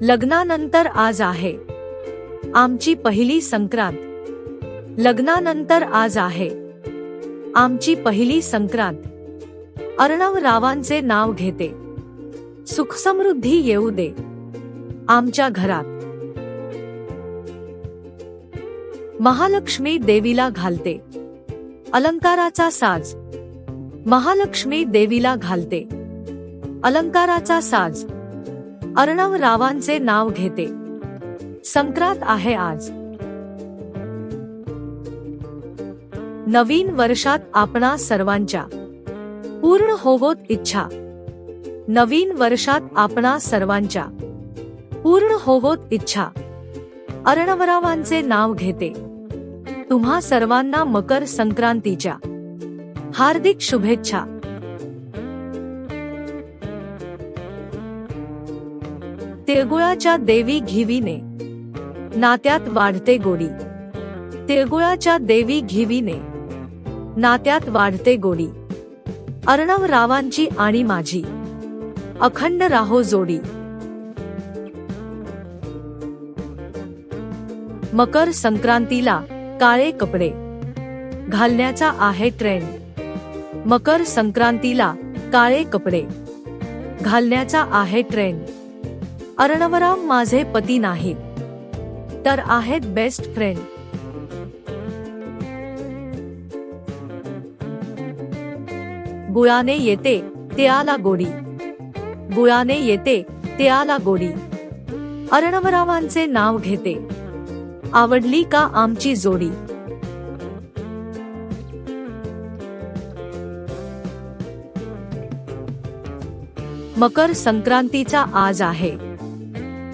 लग्नानंतर आज आहे. आमची पहिली संक्रांत. लग्नानंतर आज आहे. आमची पहिली संक्रांत. अर्णव रावांचे नाव घेते. सुखसमृद्धी येऊ दे. आमच्या घरात. महालक्ष्मी देवीला घालते. अलंकाराचा साज. महालक्ष्मी देवीला घालते. अलंकाराचा साज. अर्णव रावांचे नाव घेते. संक्रांत आहे आज. नवीन वर्षात आपणा सर्वांच्या. पूर्ण होवोत इच्छा. नवीन वर्षात आपणा सर्वांच्या. पूर्ण होवोत इच्छा. अर्णवरावांचे नाव घेते. तुम्हा सर्वांना मकर संक्रांतीच्या. हार्दिक शुभेच्छा. तिळगुळाच्या देवी घिवीने. नात्यात वाढते गोडी. तिळगुळाच्या देवी घिवीने. नात्यात वाढते गोडी. अर्णव रावांची आणि माझी. अखंड राहो जोडी. मकर संक्रांतीला काळे कपडे. घालण्याचा आहे ट्रेंड मकर संक्रांतीला काळे कपडे. घालण्याचा आहे ट्रेंड अर्णवराम माझे पती नाहीत. तर आहेत बेस्ट फ्रेंड गुळाने येते त्याला गोडी. गुळाने येते त्याला गोडी. अर्णवरावांचे नाव घेते. आवडली का आमची जोडी? मकर संक्रांतीचा आज आहे.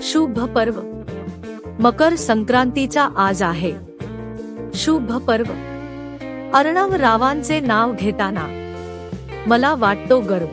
शुभ पर्व. मकर संक्रांतीचा आज आहे. शुभ पर्व. अर्णव रावांचे नाव घेताना मला वाटतो गर्व.